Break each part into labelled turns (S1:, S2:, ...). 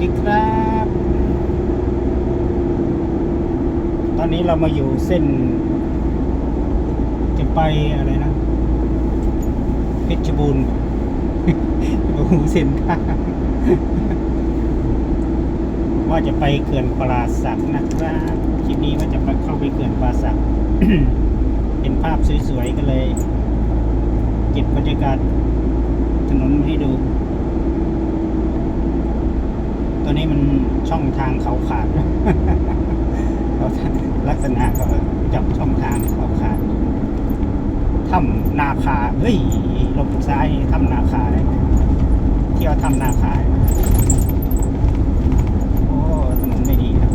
S1: ดีครับ ตอนนี้เรามาอยู่เส้น จะไปอะไรนะ เพชรบูรณ์โอ้โหเส้นทางว่าจะไปเขื่อนปราสักนะครับคลิปนี้ว่าจะไปเข้าไปเขื่อนปราสักเป็นภาพสวยๆก็เลย เก็บบรรยากาศถนนให้ดู ตัวนี้มันช่องทางเขาขาดลักษณะก็จับช่องทางเขาขาดถ้ำนาคาเฮ้ยลบซ้ายถ้ำนาคาได้เที่ยวถ้ำนาคาโอ้ถนนไม่ดีนะ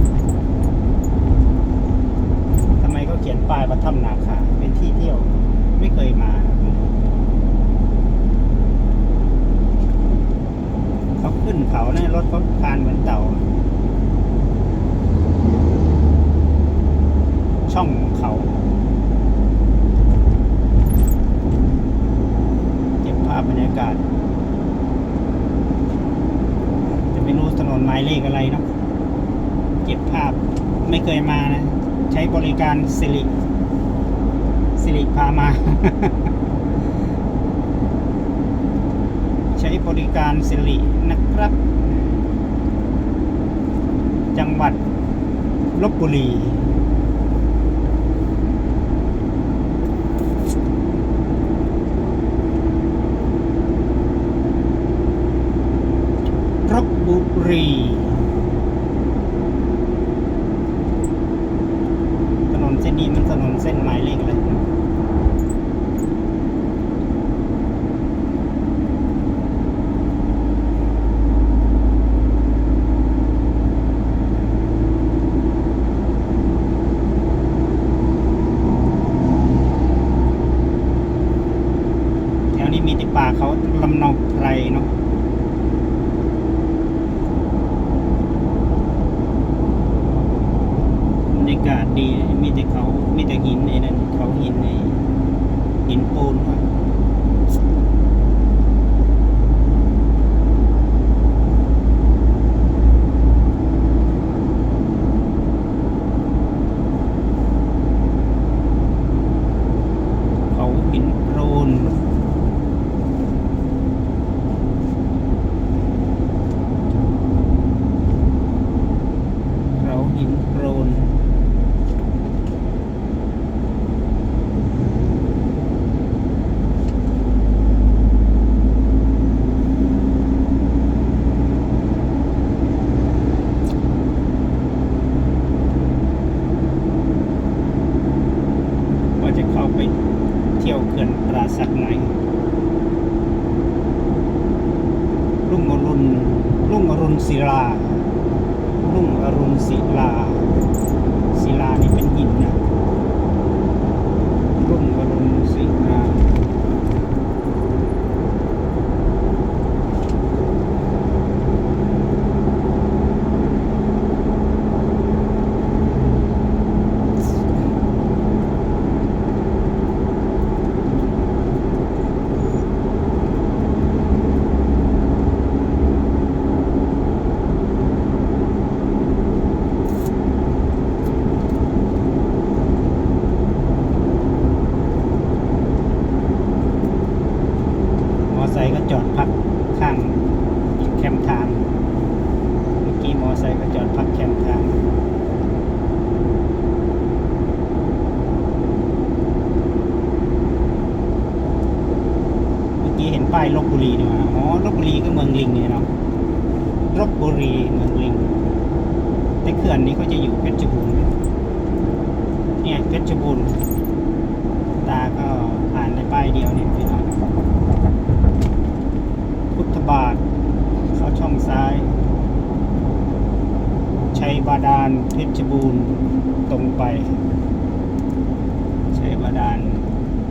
S1: ทำไมเขาเขียนป้ายว่าถ้ำนาคา เป็นที่เที่ยว ไม่เคยมานะ เขาเขาเนี่ยรถเขาคานเหมือนเต่า ช่องเขาเก็บภาพบรรยากาศ จะไม่รู้ถนนหมายเลขอะไรเนาะเก็บภาพไม่เคยมานะ ใช้บริการสิริสิริพามา ใช้บริการสิรินะครับ จังหวัดลบบุรี รบบุรี ถนนเส้นนี้มันถนนเส้นหมายเลขอะไรนะแถวนี้มีแต่ป่าเขา ลำเนาไพรเนาะ บรรยากาศดีมีแต่เขา มีแต่หินไอ้นั่นเขาหินไอ้หินปูนครับเขาหินโครนเขาหินโครน ว่าจะเข้าไป เขื่อนปราสักไหนรุ่งอรุณรุ่งอรุณศิลารุ่งอรุณศิลาศิลานี่เป็นหินนะ รุ่งอรุณศิลา มอไซค์ก็จอดพักข้างแคมป์ทาง เมื่อกี้มอไซค์ก็จอดพักแคมป์ทาง เมื่อกี้เห็นป้ายล บบุรีนี่มาอ๋อลบบุรีก็เมืองลิงเนี่ยเนาะลบบุรีเมืองลิง แต่เขื่อนนี้เขาจะอยู่เพชรบูรณ์เนี่ยเพชรบูรณ์ตาก็อ่านในป้ายเดียวเนี่ยพี่น้องพุทธบาท เข้าช่องซ้าย ชัยบาดาลเพชรบูรณ์ตรงไปชัยบาดาล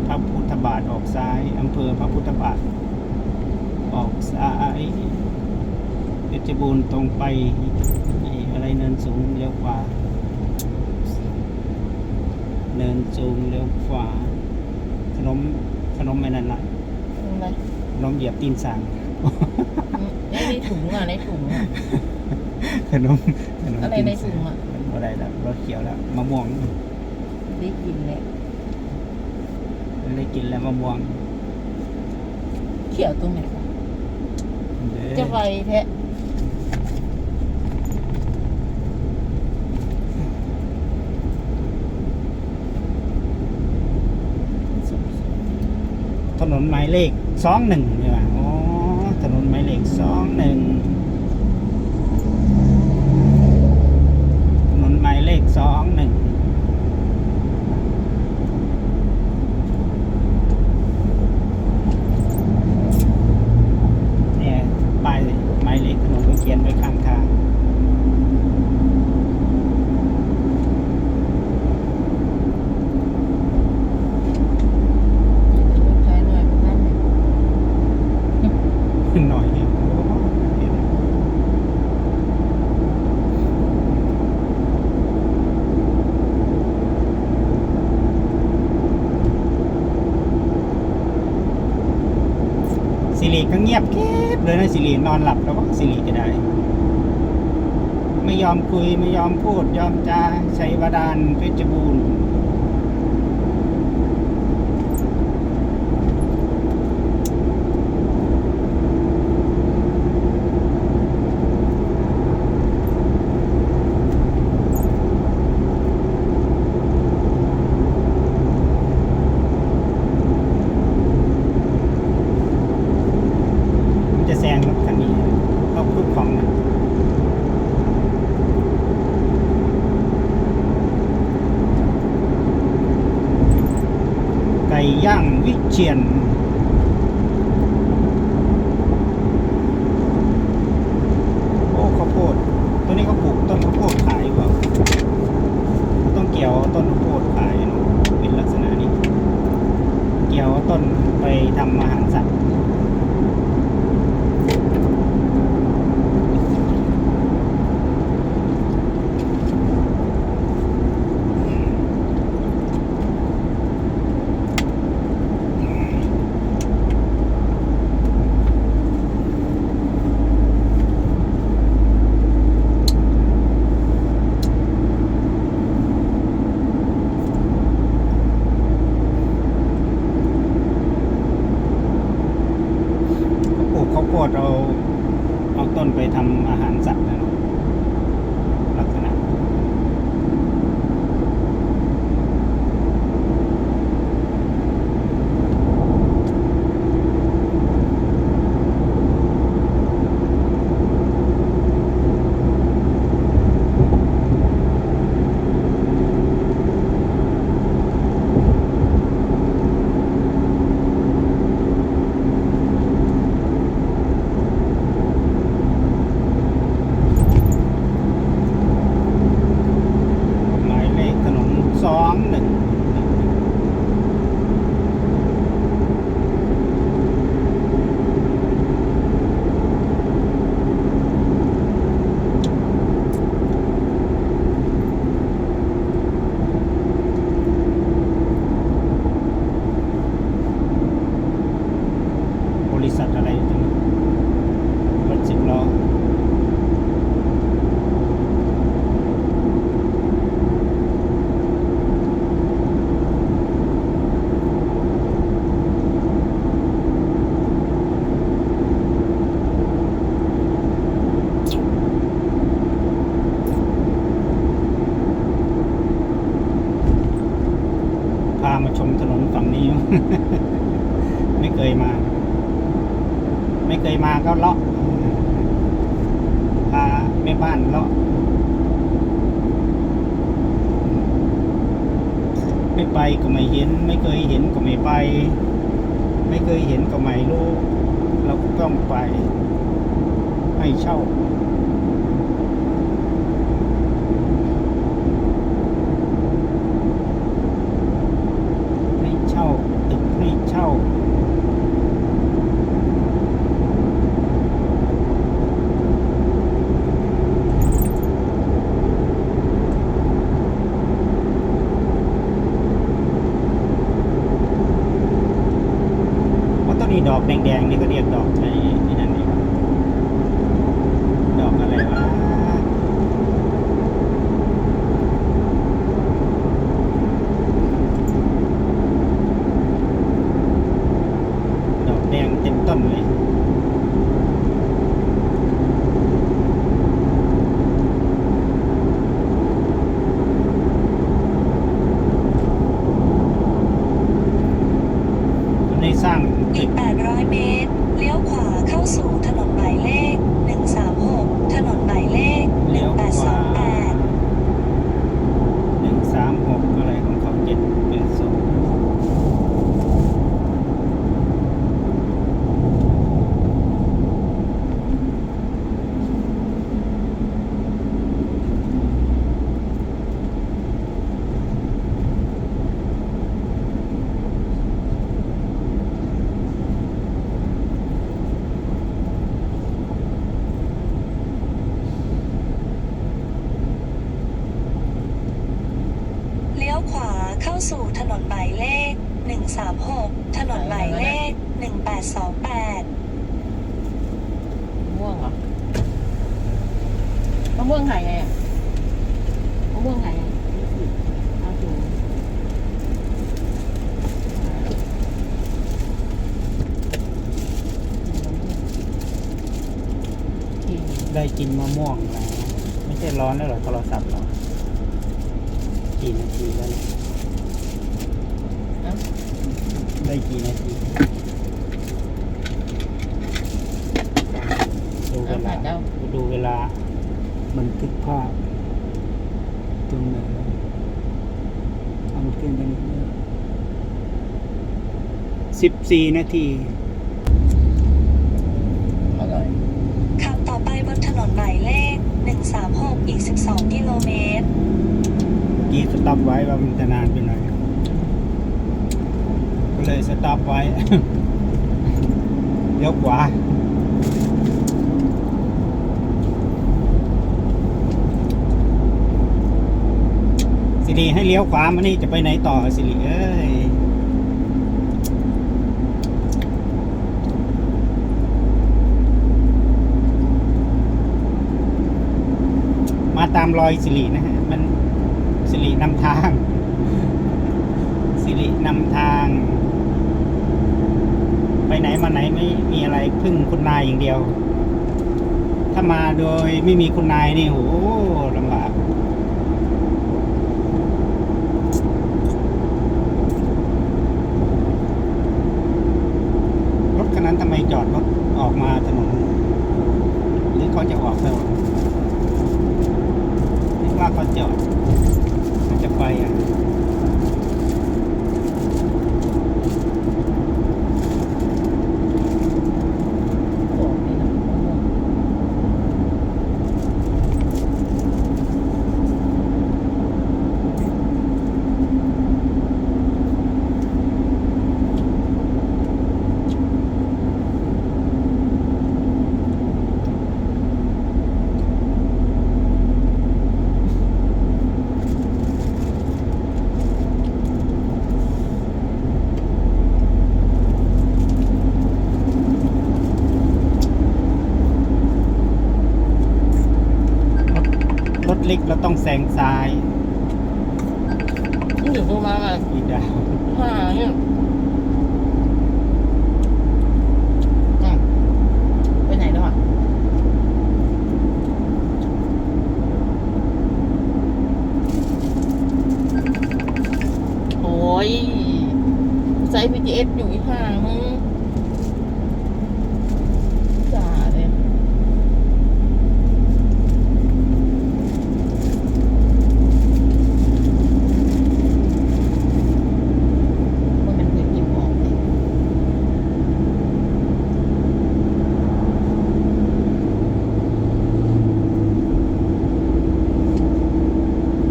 S1: พระพุทธบาทออกซ้ายอำเภอพระพุทธบาท ออกสายเพชรบูรณ์ตรงไปอะไรเนินสูงเร็วกว่าเนินสูงเร็วกว่าขนมขนมไม่นั่นละขนมเหยียบตีนสั่ง
S2: ในถุงอะในถุง
S1: ขนมขนม
S2: อะไรในถุงอะ
S1: อะไรละวรสเขียวแล้วมะม่วง
S2: ได้กินแล้ว
S1: ได้กินแล้วมะม่วง
S2: เขียวตรงไหน จะไปแทะ
S1: ถนนหมายเลขสองหนึ่งเนี่ยหมอ๋อ ถนนหมายเลขสองหนึ่ง งี
S2: ย
S1: บเก็บเลยนะสิรินอนหลับแล้วก็สิริก็ได้ ไม่ยอมคุยไม่ยอมพูดยอมจะใช้ยวดานเพชรบูร ย่างวิเชียน ไม่เคยมา ไม่เคยมาก็เลาะพาแม่บ้านเลาะไม่ไปก็ไม่เห็น ไม่เคยเห็นก็ไม่ไป ไม่เคยเห็นก็ไม่รู้ เราก็ต้องไป ให้เช่า
S3: ถนนหมายเลข 136 ถนนหมายเลข 1828
S2: ม่วงเหรอมะม่วงขายไงอะมะม่วงขายไงเอาถุงกิน
S1: ได้กินมะม่วงแล้วไม่ใช่ร้อนแล้วเหรอโทรศัพท์เรากี่นาทีแล้วเนี่ย
S2: เอ้า
S1: ได้กี่นาทีดูเว
S2: เอา
S1: ลา
S2: ผัดเอา
S1: ดูเวลาบันทึกภาพ ตรงไหนทำขึ้นกันสิบสี่นาที
S2: อร่อย
S3: ขับต่อไปบนถนนหมายเลข136อีก12กิโลเมตร
S1: กี่สต็อปไว้ว่ามันจะนานไปหน่อย ก็เลยสต็อปไว้เลี้ยวขวาสิริให้เลี้ยวขวามานี่จะไปไหนต่อสิริเอ้ยมาตามรอยสิรินะฮะ มันสิรินำทางสิรินำทาง ไปไหนมาไหนไม่มีอะไรพึ่งคุณนายอย่างเดียว ถ้ามาโดยไม่มีคุณนายนี่โหลำบากรถคันนั้นทำไมจอดรถออกมาถนนหรือเขาจะออกแล้วนึกว่าเขาจอดเขาจะไปอะ
S2: โอ้นี่นะมะม่วง
S1: รถเล็กเราต้องแซงซ้าย
S2: นี่อยู่ประมาณอะ
S1: อีดาว
S2: ห้าเนี่ยอืมไปไหนแล้วอะโอ้ยใช้ BTS อยู่อีกห่างมึงจ่าเลย ว่ามันเคยกินออกเลย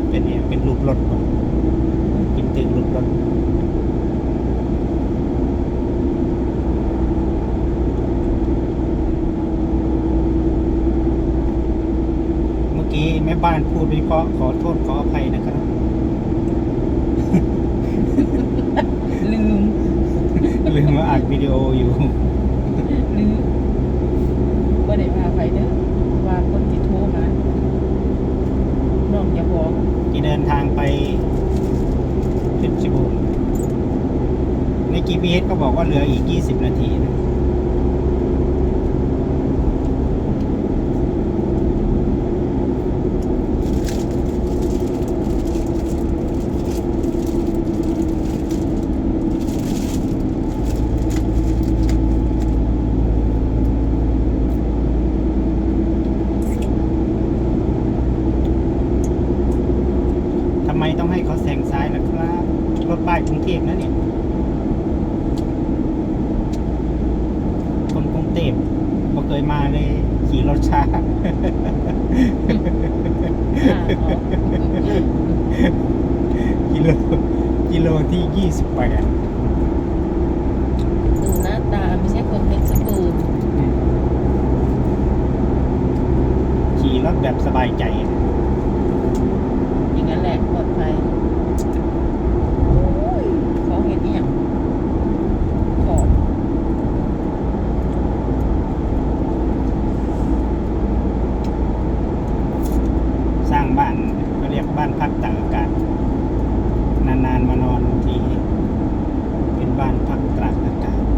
S1: เป็นเนี่ยเป็นรูปรถว่ะกินตึงรูปรถ เมื่อกี้แม่บ้านพูดไม่เพราะขอโทษขออภัยนะครับ
S2: ลืม
S1: ลืมว่าอัดวิดีโออยู่
S2: ลืมว่าได้พาไปเด้อว่าคนที่โทรมาน้องอย่าบอก
S1: ที่เดินทางไปเพชรบูรณ์ใน GPS ก็บอกว่าเหลืออีก 20 นาทีนะ ยี่สิบแปดดูหน้าตาไม่ใช่คนเพชรบูรณ์ขี่รถแบบสบายใจ อย่างนั้นแหละปดภัเขาเห็นอย่างข
S2: อบสร้า
S1: งบ้านก็เรียกบ้าน
S2: พักต่างอากาศนานๆมานอนีเป็
S1: นบ้านพักตากอากาศ